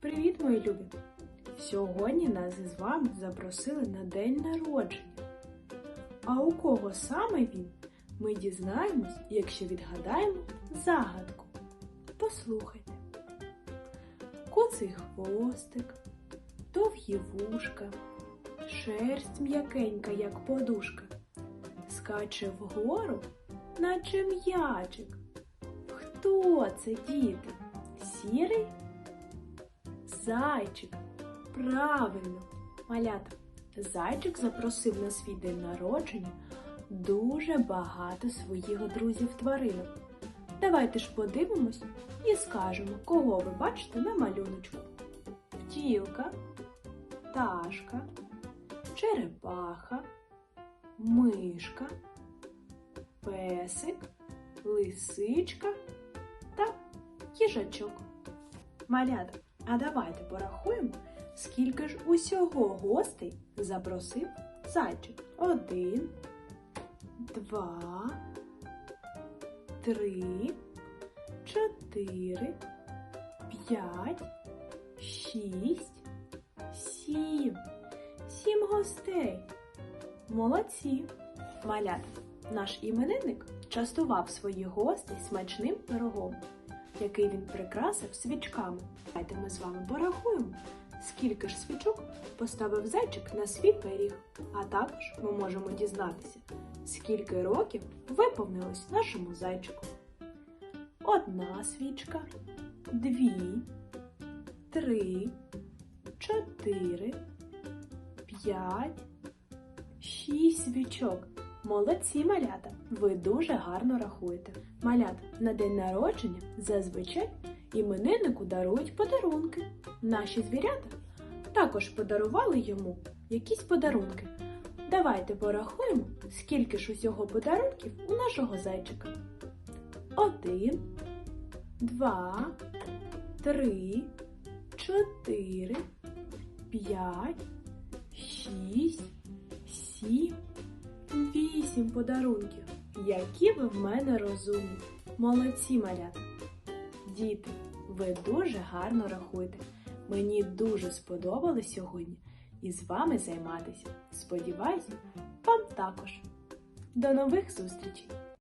Привіт, мої любі! Сьогодні нас із вами запросили на день народження. А у кого саме він, ми дізнаємось, якщо відгадаємо загадку. Послухайте. Куций хвостик, довгі вушка, шерсть м'якенька, як подушка, скаче вгору, наче м'ячик. Хто це, діти? Сірий? Зайчик. Правильно, малята. Зайчик запросив на свій день народження дуже багато своїх друзів тваринок. Давайте ж подивимось і скажемо, кого ви бачите на малюночку. Бджілка, пташка, черепаха, мишка, песик, лисичка та їжачок. Малята, а давайте порахуємо, скільки ж усього гостей запросив зайчик. Один, два, три, чотири, п'ять, шість, сім. Сім гостей. Молодці. Малята, наш іменинник частував своїх гостей смачним пирогом який він прикрасив свічками. Давайте ми з вами порахуємо, скільки ж свічок поставив зайчик на свій пиріг. А також ми можемо дізнатися, скільки років виповнилось нашому зайчику. Одна свічка, дві, три, чотири, п'ять, шість свічок. Молодці малята! Ви дуже гарно рахуєте. Малята на день народження зазвичай імениннику дарують подарунки. Наші звірята також подарували йому якісь подарунки. Давайте порахуємо, скільки ж усього подарунків у нашого зайчика. Один, два, три, чотири, п'ять, шість. Вісім подарунків. Які ви в мене розумні. Молодці малята. Діти, ви дуже гарно рахуєте. Мені дуже сподобалось сьогодні і з вами займатися. Сподіваюся, вам також. До нових зустрічей!